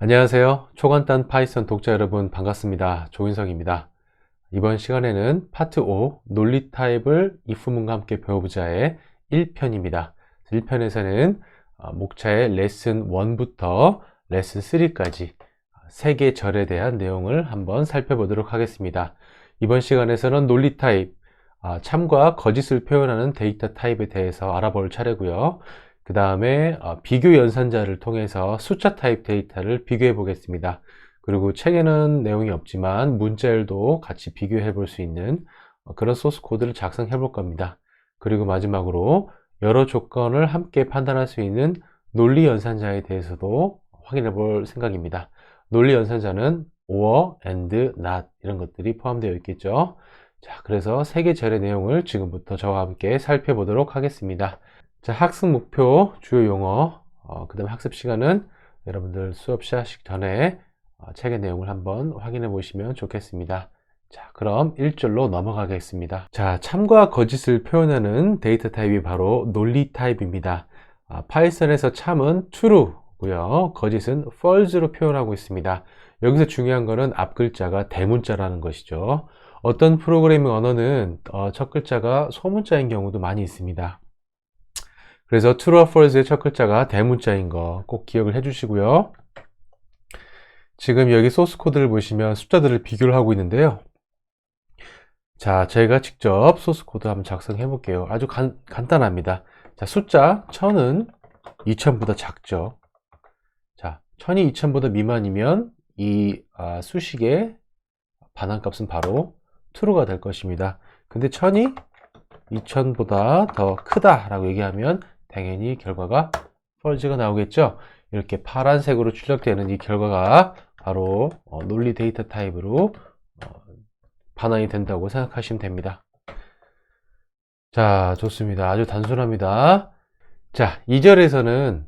안녕하세요. 초간단 파이썬 독자 여러분 반갑습니다. 조인성입니다. 이번 시간에는 파트 5 논리 타입을 if문과 함께 배워보자의 1편입니다. 1편에서는 어, 목차의 레슨 1부터 레슨 3까지 세개 절에 대한 내용을 한번 살펴보도록 하겠습니다. 이번 시간에서는 논리 타입, 아, 참과 거짓을 표현하는 데이터 타입에 대해서 알아볼 차례고요. 그 다음에 어, 비교 연산자를 통해서 숫자 타입 데이터를 비교해 보겠습니다. 그리고 책에는 내용이 없지만 문자열도 같이 비교해 볼 수 있는 어, 그런 소스 코드를 작성해 볼 겁니다. 그리고 마지막으로 여러 조건을 함께 판단할 수 있는 논리 연산자에 대해서도 확인해 볼 생각입니다. 논리 연산자는 or, and, not 이런 것들이 포함되어 있겠죠. 자, 그래서 세 개 절의 내용을 지금부터 저와 함께 살펴보도록 하겠습니다. 자, 학습 목표, 주요 용어, 어, 그 다음에 학습 시간은 여러분들 수업 시작하시기 전에 어, 책의 내용을 한번 확인해 보시면 좋겠습니다. 자, 그럼 1절로 넘어가겠습니다. 자, 참과 거짓을 표현하는 데이터 타입이 바로 논리 타입입니다. 아, 파이썬에서 참은 true고요. 거짓은 false로 표현하고 있습니다. 여기서 중요한 거는 앞 글자가 대문자라는 것이죠. 어떤 프로그래밍 언어는 어, 첫 글자가 소문자인 경우도 많이 있습니다. 그래서 true or false의 첫 글자가 대문자인 거 꼭 기억을 해주시고요. 지금 여기 소스 코드를 보시면 숫자들을 비교를 하고 있는데요. 자, 저희가 직접 소스 코드 한번 작성해 볼게요. 아주 간, 간단합니다. 자, 숫자 1000은 2000보다 작죠. 자, 1000이 2000보다 미만이면 이 아, 수식의 반환값은 바로 true가 될 것입니다. 근데 1000이 2000보다 더 크다라고 얘기하면 당연히 결과가 false가 나오겠죠. 이렇게 파란색으로 출력되는 이 결과가 바로 어, 논리 데이터 타입으로 어, 반환이 된다고 생각하시면 됩니다. 자, 좋습니다. 아주 단순합니다. 자, 2절에서는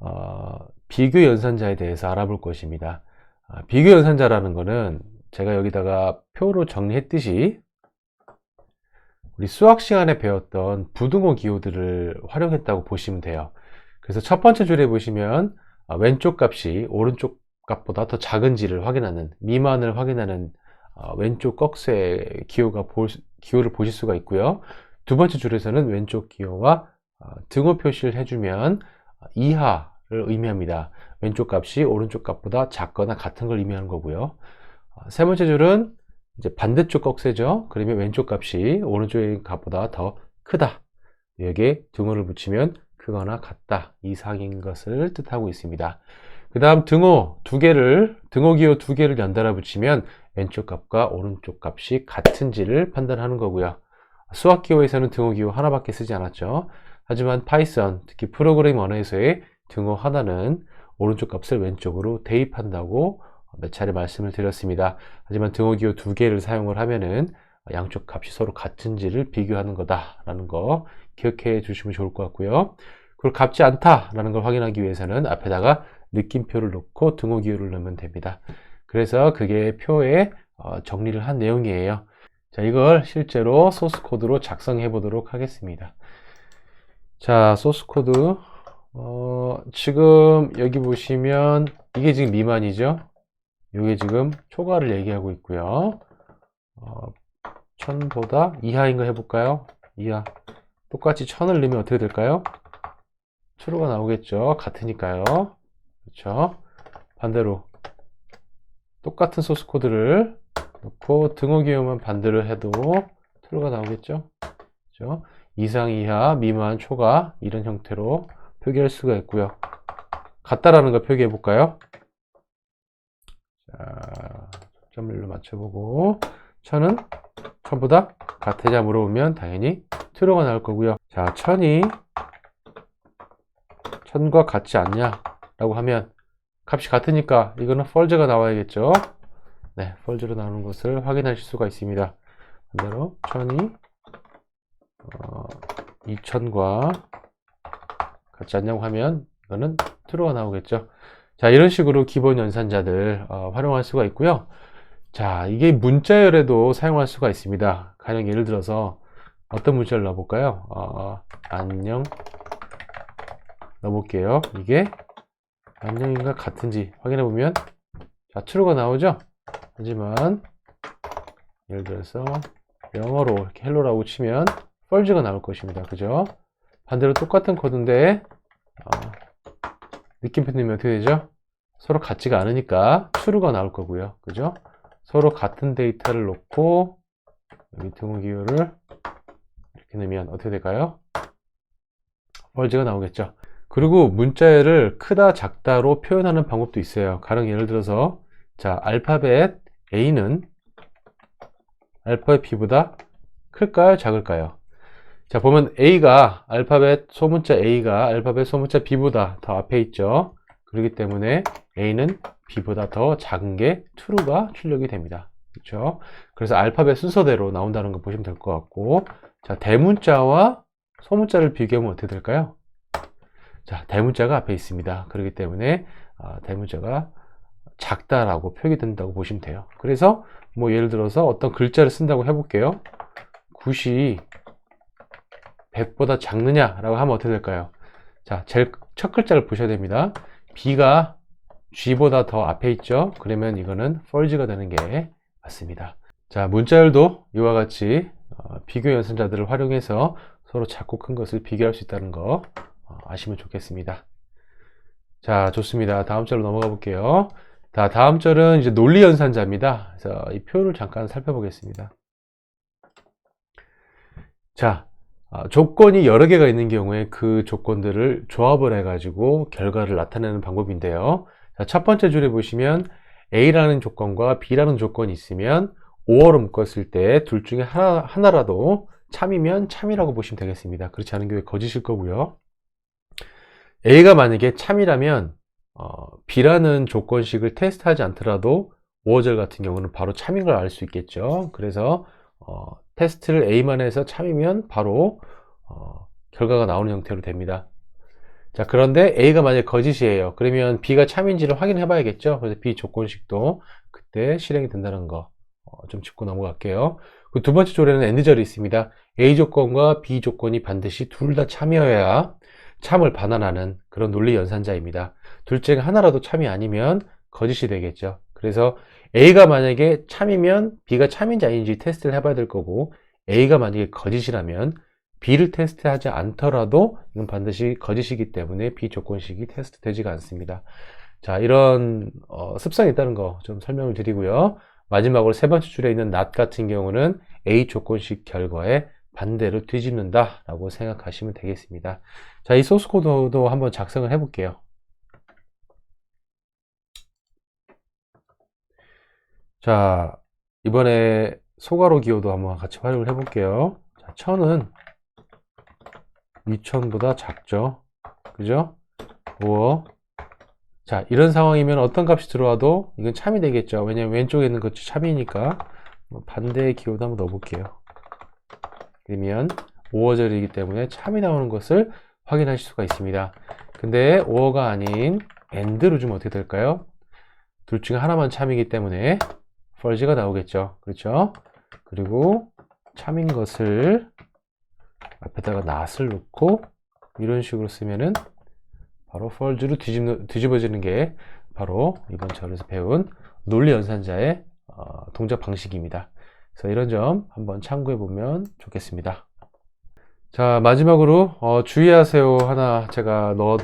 어, 비교 연산자에 대해서 알아볼 것입니다. 아, 비교 연산자라는 거는 제가 여기다가 표로 정리했듯이 우리 수학 시간에 배웠던 부등호 기호들을 활용했다고 보시면 돼요. 그래서 첫 번째 줄에 보시면 아, 왼쪽 값이 오른쪽 값보다 더 작은지를 확인하는 미만을 확인하는 아, 왼쪽 꺽쇠 기호가 기호를 보실 수가 있고요. 두 번째 줄에서는 왼쪽 기호와 아, 등호 표시를 해주면 이하를 의미합니다. 왼쪽 값이 오른쪽 값보다 작거나 같은 걸 의미하는 거고요. 세 번째 줄은 이제 반대쪽 꺽쇠죠. 그러면 왼쪽 값이 오른쪽 값보다 더 크다. 여기에 등호를 붙이면 크거나 같다 이상인 것을 뜻하고 있습니다. 그 다음 등호 두 개를 등호 기호 두 개를 연달아 붙이면 왼쪽 값과 오른쪽 값이 같은지를 판단하는 거고요. 수학 기호에서는 등호 기호 하나밖에 쓰지 않았죠. 하지만 파이썬 특히 프로그래밍 언어에서의 등호 하나는 오른쪽 값을 왼쪽으로 대입한다고 몇 차례 말씀을 드렸습니다. 하지만 등호 기호 두 개를 사용을 하면은 양쪽 값이 서로 같은지를 비교하는 거다라는 거 기억해 주시면 좋을 것 같고요. 그걸 값지 않다라는 걸 확인하기 위해서는 앞에다가 느낌표를 놓고 등호 기호를 넣으면 됩니다. 그래서 그게 표에 어, 정리를 한 내용이에요. 자, 이걸 실제로 소스 코드로 작성해 보도록 하겠습니다. 자, 소스 코드. 어, 지금 여기 보시면 이게 지금 미만이죠? 이게 지금 초과를 얘기하고 있고요. 어, 1000보다 이하인 거 해볼까요? 이하. 똑같이 1000을 넣으면 어떻게 될까요? true가 나오겠죠. 같으니까요. 그렇죠. 반대로 똑같은 소스 코드를 넣고 등호 기호만 반대로 해도 true가 나오겠죠. 그렇죠. 이상, 이하, 미만, 초과 이런 형태로 표기할 수가 있고요. 같다라는 걸 표기해 볼까요? 자, 점일로 맞춰보고 천은 천보다 같으냐 물어보면 당연히 true가 나올 거고요. 자, 천이 천과 같지 않냐 라고 하면 값이 같으니까 이거는 false가 나와야겠죠. 네, false로 나오는 것을 확인하실 수가 있습니다. 반대로 천이 어, 2000과 같지 않냐고 하면 이거는 true가 나오겠죠. 자, 이런 식으로 기본 연산자들 어, 활용할 수가 있고요. 자, 이게 문자열에도 사용할 수가 있습니다. 가령 예를 들어서 어떤 문자를 넣어볼까요? 어, 안녕 넣어볼게요. 이게 안녕인가 같은지 확인해 보면 자 true가 나오죠 하지만 예를 들어서 영어로 이렇게 hello라고 치면 false가 나올 것입니다 그죠 반대로 똑같은 코드인데 어, 느낌표님이 어떻게 되죠? 서로 같지가 않으니까 true가 나올 거고요. 그죠? 서로 같은 데이터를 놓고 여기 등호 기호를 이렇게 넣으면 어떻게 될까요? false가 나오겠죠. 그리고 문자열을 크다 작다로 표현하는 방법도 있어요. 가령 예를 들어서 자 알파벳 A는 알파벳 B보다 클까요? 작을까요 자 보면 A가 알파벳 소문자 A가 알파벳 소문자 B보다 더 앞에 있죠 그렇기 때문에 A는 B보다 더 작은 게 true가 출력이 됩니다 그렇죠 그래서 알파벳 순서대로 나온다는 거 보시면 될 것 같고 자 대문자와 소문자를 비교하면 어떻게 될까요 자, 대문자가 앞에 있습니다. 그렇기 때문에 아, 대문자가 작다라고 표기된다고 보시면 돼요. 그래서 뭐 예를 들어서 어떤 글자를 쓴다고 해볼게요. 9이 100보다 작느냐라고 하면 어떻게 될까요? 자, 제일 첫 글자를 보셔야 됩니다. B가 G보다 더 앞에 있죠? 그러면 이거는 false가 되는 게 맞습니다. 자, 문자열도 이와 같이 어, 비교 연산자들을 활용해서 서로 작고 큰 것을 비교할 수 있다는 거 어, 아시면 좋겠습니다. 자, 좋습니다. 다음 절로 넘어가 볼게요. 자, 다음 절은 이제 논리 연산자입니다. 그래서 이 표를 잠깐 살펴보겠습니다. 자, 아, 조건이 여러 개가 있는 경우에 그 조건들을 조합을 해가지고 결과를 나타내는 방법인데요. 자, 첫 번째 줄에 보시면 A라는 조건과 B라는 조건이 있으면 5어를 묶었을 때 둘 중에 하나, 하나라도 참이면 참이라고 보시면 되겠습니다. 그렇지 않은 경우에 거짓일 거고요. A가 만약에 참이라면 어, B라는 조건식을 테스트하지 않더라도 5어절 같은 경우는 바로 참인 걸 알 수 있겠죠. 그래서 어, 테스트를 A만 해서 참이면 바로 어, 결과가 나오는 형태로 됩니다. 자 그런데 A가 만약에 거짓이에요. 그러면 B가 참인지를 확인해 봐야겠죠. 그래서 B 조건식도 그때 실행이 된다는 거 좀 짚고 넘어갈게요. 그 두 번째 조례는 AND절이 있습니다. A 조건과 B 조건이 반드시 둘 다 참여해야 참을 반환하는 그런 논리 연산자입니다. 둘 중에 하나라도 참이 아니면 거짓이 되겠죠. 그래서 A가 만약에 참이면 B가 참인지 아닌지 테스트를 해봐야 될 거고 A가 만약에 거짓이라면 B를 테스트하지 않더라도 이건 반드시 거짓이기 때문에 B 조건식이 테스트 되지가 않습니다. 자 이런 어, 습성이 있다는 거 좀 설명을 드리고요. 마지막으로 세 번째 줄에 있는 not 같은 경우는 A 조건식 결과에 반대로 뒤집는다 라고 생각하시면 되겠습니다. 자, 이 소스 코드도 한번 작성을 해 볼게요. 자, 이번에 소가로 기호도 한번 같이 활용을 해 볼게요. 자, 천은 2000보다 작죠. 그죠? 5 자, 이런 상황이면 어떤 값이 들어와도 이건 참이 되겠죠. 왜냐면 왼쪽에 있는 것이 참이니까 반대의 기호도 한번 넣어 볼게요. 그러면 5어절이기 때문에 참이 나오는 것을 확인하실 수가 있습니다. 근데 5어가 아닌 AND로 주면 어떻게 될까요? 둘 중에 하나만 참이기 때문에 false가 나오겠죠. 그렇죠? 그리고 참인 것을 앞에다가 not을 넣고 이런 식으로 쓰면은 바로 false로 뒤집, 뒤집어 지는 게 바로 이번 절에서 배운 논리 연산자의 어, 동작 방식입니다. 그래서 이런 점 한번 참고해 보면 좋겠습니다. 자 마지막으로 어, 주의하세요 하나 제가 넣어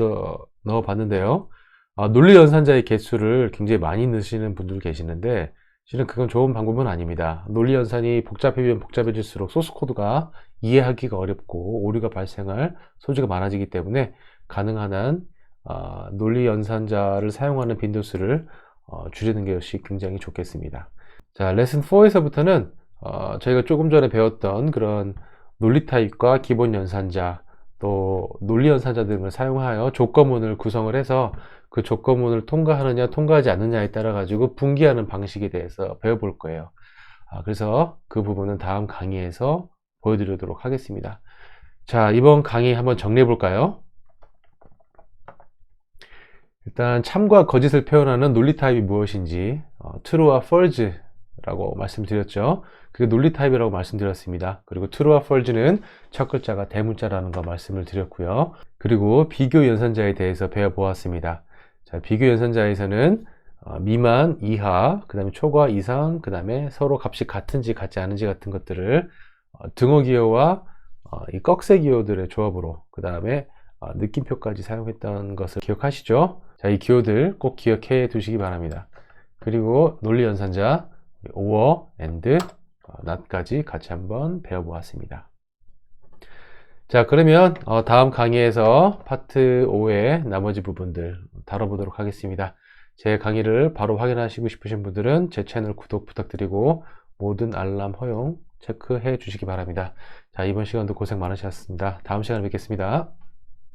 넣어 봤는데요. 어, 논리 연산자의 개수를 굉장히 많이 넣으시는 분들 계시는데 실은 그건 좋은 방법은 아닙니다. 논리 연산이 복잡해지면 복잡해질수록 소스 코드가 이해하기가 어렵고 오류가 발생할 소지가 많아지기 때문에 가능한 한 어, 논리 연산자를 사용하는 빈도수를 어, 줄이는 것이 굉장히 좋겠습니다. 자, 레슨 4에서부터는 어, 저희가 조금 전에 배웠던 그런 논리 타입과 기본 연산자 또 논리 연산자 등을 사용하여 조건문을 구성을 해서 그 조건문을 통과하느냐 통과하지 않느냐에 따라 가지고 분기하는 방식에 대해서 배워볼 거예요. 아, 그래서 그 부분은 다음 강의에서 보여드리도록 하겠습니다. 자, 이번 강의 한번 정리해 볼까요? 일단 참과 거짓을 표현하는 논리 타입이 무엇인지 어, true와 false라고 말씀드렸죠. 그게 논리 타입이라고 말씀드렸습니다. 그리고 true와 false는 첫 글자가 대문자라는 거 말씀을 드렸고요. 그리고 비교 연산자에 대해서 배워보았습니다. 자, 비교 연산자에서는 어, 미만, 이하, 그 다음에 초과, 이상, 그 다음에 서로 값이 같은지 같지 않은지 같은 것들을 어, 등호 기호와 어, 이 꺽쇠 기호들의 조합으로 그 다음에 어, 느낌표까지 사용했던 것을 기억하시죠? 자, 이 기호들 꼭 기억해 두시기 바랍니다. 그리고 논리 연산자, or, and, 어, not까지 같이 한번 배워보았습니다. 자, 그러면 어, 다음 강의에서 파트 5의 나머지 부분들 다뤄보도록 하겠습니다. 제 강의를 바로 확인하시고 싶으신 분들은 제 채널 구독 부탁드리고 모든 알람 허용 체크해 주시기 바랍니다. 자, 이번 시간도 고생 많으셨습니다. 다음 시간에 뵙겠습니다.